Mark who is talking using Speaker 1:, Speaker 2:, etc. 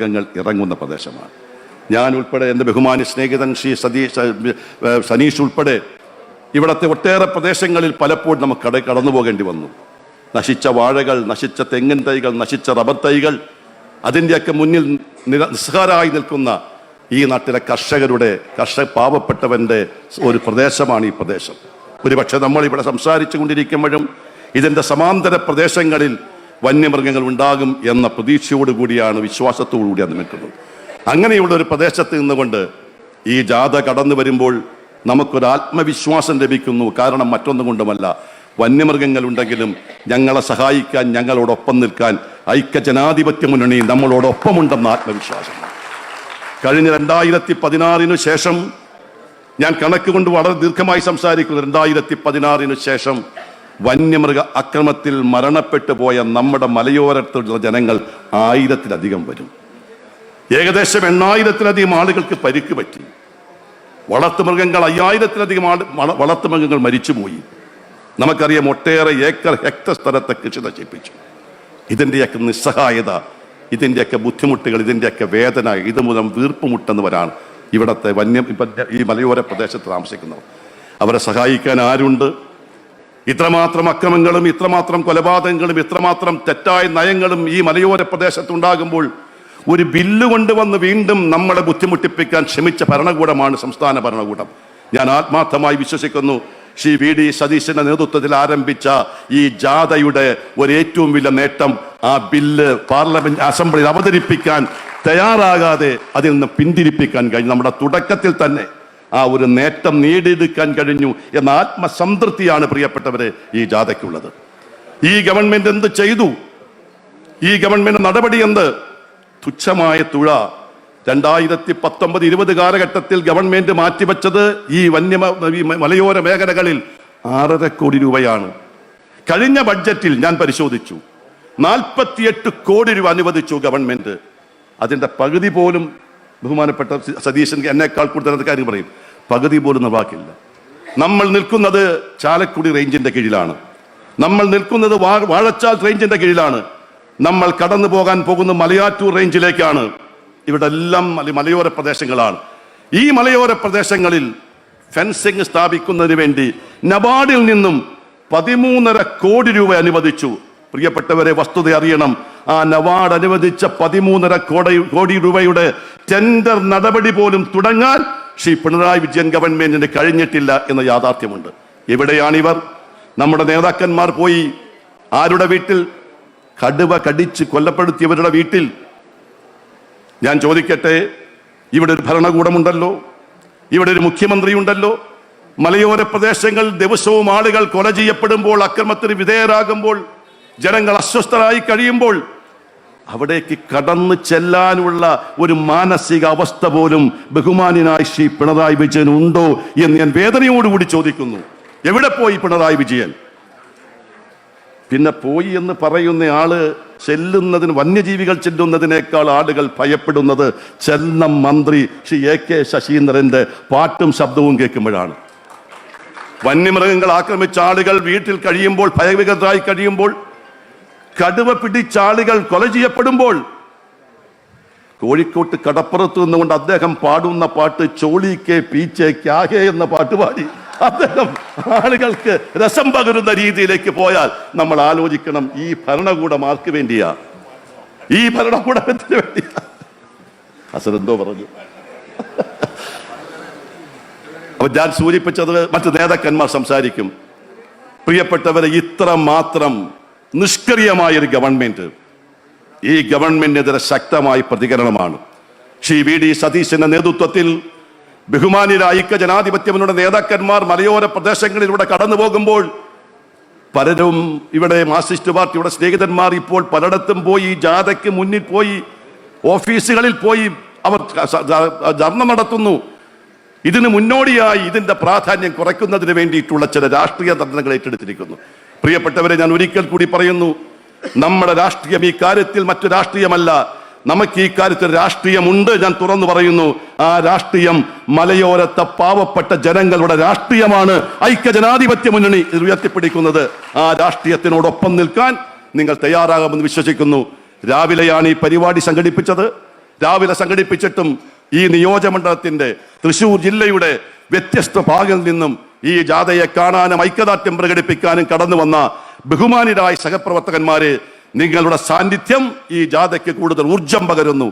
Speaker 1: മൃഗങ്ങൾ ഇറങ്ങുന്ന പ്രദേശമാണ്. ഞാൻ ഉൾപ്പെടെ എന്റെ ബഹുമാന്യ സ്നേഹിതൻ ശ്രീ സതീഷ് സനീഷ് ഉൾപ്പെടെ ഇവിടത്തെ ഒട്ടേറെ പ്രദേശങ്ങളിൽ പലപ്പോഴും നമുക്ക് കട കടന്നു പോകേണ്ടി വന്നു. നശിച്ച വാഴകൾ നശിച്ച തെങ്ങിൻ തൈകൾ നശിച്ച റബ്ബർ തൈകൾ അതിന്റെയൊക്കെ മുന്നിൽ നിസ്സാരമായി നിൽക്കുന്ന ഈ നാട്ടിലെ കർഷകരുടെ കർഷക പാവപ്പെട്ടവന്റെ ഒരു പ്രദേശമാണ് ഈ പ്രദേശം. ഒരുപക്ഷെ നമ്മൾ ഇവിടെ സംസാരിച്ചു കൊണ്ടിരിക്കുമ്പോഴും ഇതിന്റെ സമാന്തര പ്രദേശങ്ങളിൽ വന്യമൃഗങ്ങൾ ഉണ്ടാകും എന്ന പ്രതീക്ഷയോടുകൂടിയാണ് വിശ്വാസത്തോടുകൂടി കൂടിയാണ് നിൽക്കുന്നത്. അങ്ങനെയുള്ള ഒരു പ്രദേശത്ത് നിന്നുകൊണ്ട് ഈ ജാഥ കടന്നു വരുമ്പോൾ നമുക്കൊരു ആത്മവിശ്വാസം ലഭിക്കുന്നു. കാരണം മറ്റൊന്നും കൊണ്ടുമല്ല. വന്യമൃഗങ്ങൾ ഉണ്ടെങ്കിലും ഞങ്ങളെ സഹായിക്കാൻ ഞങ്ങളോടൊപ്പം നിൽക്കാൻ ഐക്യ ജനാധിപത്യ മുന്നണി നമ്മളോടൊപ്പമുണ്ടെന്ന ആത്മവിശ്വാസം. കഴിഞ്ഞ രണ്ടായിരത്തി പതിനാറിനു ശേഷം ഞാൻ കണക്ക് കൊണ്ട് വളരെ ദീർഘമായി സംസാരിക്കുന്നു. രണ്ടായിരത്തി പതിനാറിനു ശേഷം വന്യമൃഗ അക്രമത്തിൽ മരണപ്പെട്ടു പോയ നമ്മുടെ മലയോരത്തുള്ള ജനങ്ങൾ ആയിരത്തിലധികം വരും. ഏകദേശം എണ്ണായിരത്തിലധികം ആളുകൾക്ക് പരിക്ക് പറ്റി. വളർത്തുമൃഗങ്ങൾ അയ്യായിരത്തിലധികം ആൾ വള- വളർത്തുമൃഗങ്ങൾ മരിച്ചുപോയി. നമുക്കറിയാം ഒട്ടേറെ ഏക്കർ ഹെക്ടർ സ്ഥലത്തെ കൃഷി നശിപ്പിച്ചു. ഇതിന്റെയൊക്കെ നിസ്സഹായത ഇതിന്റെയൊക്കെ ബുദ്ധിമുട്ടുകൾ ഇതിന്റെയൊക്കെ വേദന ഇത് മൂലം വീർപ്പുമുട്ടുന്നവരാണ് ഇവിടുത്തെ വന്യ ഈ മലയോര പ്രദേശത്ത് താമസിക്കുന്നവർ. അവരെ സഹായിക്കാൻ ആരുണ്ട്? ഇത്രമാത്രം അക്രമങ്ങളും ഇത്രമാത്രം കൊലപാതകങ്ങളും ഇത്രമാത്രം തെറ്റായ നയങ്ങളും ഈ മലയോര പ്രദേശത്തുണ്ടാകുമ്പോൾ ഒരു ബില്ല് കൊണ്ടുവന്ന് വീണ്ടും നമ്മളെ ബുദ്ധിമുട്ടിപ്പിക്കാൻ ശ്രമിച്ച ഭരണകൂടമാണ് സംസ്ഥാന ഭരണകൂടം. ഞാൻ ആത്മാർത്ഥമായി വിശ്വസിക്കുന്നു ശ്രീ വി ഡി സതീശന്റെ നേതൃത്വത്തിൽ ആരംഭിച്ച ഈ ജാഥയുടെ ഒരു ഏറ്റവും വലിയ നേട്ടം ആ ബില്ല് പാർലമെന്റ് അസംബ്ലിയിൽ അവതരിപ്പിക്കാൻ തയ്യാറാകാതെ അതിൽ നിന്ന് പിന്തിരിപ്പിക്കാൻ കഴിഞ്ഞു. നമ്മുടെ തുടക്കത്തിൽ തന്നെ ആ ഒരു നേട്ടം നേടിയെടുക്കാൻ കഴിഞ്ഞു എന്ന ആത്മസംതൃപ്തിയാണ് പ്രിയപ്പെട്ടവരെ ഈ ജാഥയ്ക്കുള്ളത്. ഈ ഗവൺമെന്റ് എന്ത് ചെയ്തു? ഈ ഗവൺമെന്റ് നടപടി എന്ത്? തുച്ഛമായ തുഴ. രണ്ടായിരത്തി പത്തൊമ്പത് ഇരുപത് കാലഘട്ടത്തിൽ ഗവൺമെന്റ് മാറ്റിവെച്ചത് ഈ വന്യ മലയോര മേഖലകളിൽ ആറര കോടി രൂപയാണ്. കഴിഞ്ഞ ബഡ്ജറ്റിൽ ഞാൻ പരിശോധിച്ചു. നാൽപ്പത്തിയെട്ട് കോടി രൂപ അനുവദിച്ചു ഗവൺമെന്റ്. അതിന്റെ പകുതി പോലും ബഹുമാനപ്പെട്ട സതീശൻ എന്നേക്കാൾ കൂടുതൽ കാര്യം പറയും. പകുതി പോലും നിർവാക്കില്ല. നമ്മൾ നിൽക്കുന്നത് ചാലക്കുടി റേഞ്ചിന്റെ കീഴിലാണ്. നമ്മൾ നിൽക്കുന്നത് വാഴച്ചാൽ റേഞ്ചിന്റെ കീഴിലാണ്. നമ്മൾ കടന്നു പോകാൻ പോകുന്ന മലയാറ്റൂർ റേഞ്ചിലേക്കാണ്. ഇവിടെ എല്ലാം മല- മലയോര പ്രദേശങ്ങളാണ്. ഈ മലയോര പ്രദേശങ്ങളിൽ ഫെൻസിംഗ് സ്ഥാപിക്കുന്നതിന് വേണ്ടി നബാർഡിൽ നിന്നും പതിമൂന്നര കോടി രൂപ അനുവദിച്ചു. പ്രിയപ്പെട്ടവരെ വസ്തുത അറിയണം. ആ നവാർഡ് അനുവദിച്ച പതിമൂന്നര കോടി കോടി രൂപയുടെ ടെൻഡർ നടപടി പോലും തുടങ്ങാൻ ശ്രീ പിണറായി വിജയൻ ഗവൺമെന്റിന് കഴിഞ്ഞിട്ടില്ല എന്ന യാഥാർത്ഥ്യമുണ്ട്. എവിടെയാണിവർ? നമ്മുടെ നേതാക്കന്മാർ പോയി ആരുടെ വീട്ടിൽ? കടുവ കടിച്ച് കൊല്ലപ്പെടുത്തിയവരുടെ വീട്ടിൽ. ഞാൻ ചോദിക്കട്ടെ ഇവിടെ ഒരു ഭരണകൂടമുണ്ടല്ലോ ഇവിടെ ഒരു മുഖ്യമന്ത്രി ഉണ്ടല്ലോ മലയോര പ്രദേശങ്ങൾ ദിവസവും ആളുകൾ കൊല ചെയ്യപ്പെടുമ്പോൾ അക്രമത്തിന് വിധേയരാകുമ്പോൾ ജനങ്ങൾ അസ്വസ്ഥരായി കഴിയുമ്പോൾ അവിടേക്ക് കടന്നു ചെല്ലാനുള്ള ഒരു മാനസിക അവസ്ഥ പോലും ബഹുമാനിനായി ശ്രീ പിണറായി വിജയൻ ഉണ്ടോ എന്ന് ഞാൻ വേദനയോടുകൂടി ചോദിക്കുന്നു. എവിടെ പോയി പിണറായി വിജയൻ? പിന്നെ പോയി എന്ന് പറയുന്ന ആൾ ചെല്ലുന്നതിന് വന്യജീവികൾ ചെല്ലുന്നതിനേക്കാൾ ആളുകൾ ഭയപ്പെടുന്നത് ചെല്ലം മന്ത്രി ശ്രീ എ കെ ശശീന്ദ്രന്റെ പാട്ടും ശബ്ദവും കേൾക്കുമ്പോഴാണ്. വന്യമൃഗങ്ങൾ ആക്രമിച്ച ആളുകൾ വീട്ടിൽ കഴിയുമ്പോൾ ഭയവികൃതരായി കഴിയുമ്പോൾ കടുവ പിടിച്ച ആളുകൾ കൊല ചെയ്യപ്പെടുമ്പോൾ കോഴിക്കോട്ട് കടപ്പുറത്ത് നിന്നുകൊണ്ട് അദ്ദേഹം പാടുന്ന പാട്ട് ചോളി കെ പീച്ചെ ക്യാഹെ എന്ന പാട്ട് പാടി. അദ്ദേഹം ആളുകൾക്ക് രസം പകരുന്ന രീതിയിലേക്ക് പോയാൽ നമ്മൾ ആലോചിക്കണം ഈ ഭരണകൂടം ആർക്ക് വേണ്ടിയാ? ഈ ഭരണകൂടത്തിന് വേണ്ടിയാ? അസരെന്തോ പറഞ്ഞു. അപ്പൊ ഞാൻ സൂചിപ്പിച്ചത് മറ്റു നേതാക്കന്മാർ സംസാരിക്കും. പ്രിയപ്പെട്ടവരെ ഇത്ര മാത്രം നിഷ്ക്രിയമായ ഒരു ഗവൺമെന്റ് ഈ ഗവൺമെന്റിനെതിരെ ശക്തമായ പ്രതികരണമാണ്. ശ്രീ വി ഡി സതീശന്റെ നേതൃത്വത്തിൽ ബഹുമാനിയുടെ ഐക്യ ജനാധിപത്യങ്ങളുടെ നേതാക്കന്മാർ മലയോര പ്രദേശങ്ങളിലൂടെ കടന്നു പോകുമ്പോൾ പലരും ഇവിടെ മാർസിസ്റ്റ് പാർട്ടിയുടെ സ്നേഹിതന്മാർ ഇപ്പോൾ പലയിടത്തും പോയി ജാഥയ്ക്ക് മുന്നിൽ പോയി ഓഫീസുകളിൽ പോയി അവർ ധർണ നടത്തുന്നു. ഇതിന് മുന്നോടിയായി ഇതിന്റെ പ്രാധാന്യം കുറയ്ക്കുന്നതിന് വേണ്ടിയിട്ടുള്ള ചില രാഷ്ട്രീയ തന്ത്രങ്ങൾ ഏറ്റെടുത്തിരിക്കുന്നു. പ്രിയപ്പെട്ടവരെ ഞാൻ ഒരിക്കൽ കൂടി പറയുന്നു നമ്മുടെ രാഷ്ട്രീയം ഈ കാര്യത്തിൽ മറ്റു രാഷ്ട്രീയമല്ല. നമുക്ക് ഈ കാര്യത്തിൽ രാഷ്ട്രീയമുണ്ട് ഞാൻ തുറന്നു പറയുന്നു. ആ രാഷ്ട്രീയം മലയോരത്തെ പാവപ്പെട്ട ജനങ്ങളുടെ രാഷ്ട്രീയമാണ്. ഐക്യ ജനാധിപത്യ മുന്നണി ഉയർത്തിപ്പിടിക്കുന്നത്. ആ രാഷ്ട്രീയത്തിനോടൊപ്പം നിൽക്കാൻ നിങ്ങൾ തയ്യാറാകുമെന്ന് വിശ്വസിക്കുന്നു. രാവിലെയാണ് ഈ പരിപാടി സംഘടിപ്പിച്ചത്. രാവിലെ സംഘടിപ്പിച്ചിട്ടും ഈ നിയോജമണ്ഡലത്തിന്റെ തൃശൂർ ജില്ലയുടെ വ്യത്യസ്ത ഭാഗങ്ങളിൽ നിന്നും ഈ ജാഥയെ കാണാനും ഐക്യദാർഢ്യം പ്രകടിപ്പിക്കാനും കടന്നു വന്ന ബഹുമാനിരായ സഹപ്രവർത്തകന്മാരെ നിങ്ങളുടെ സാന്നിധ്യം ഈ ജാഥയ്ക്ക് കൂടുതൽ ഊർജം പകരുന്നു.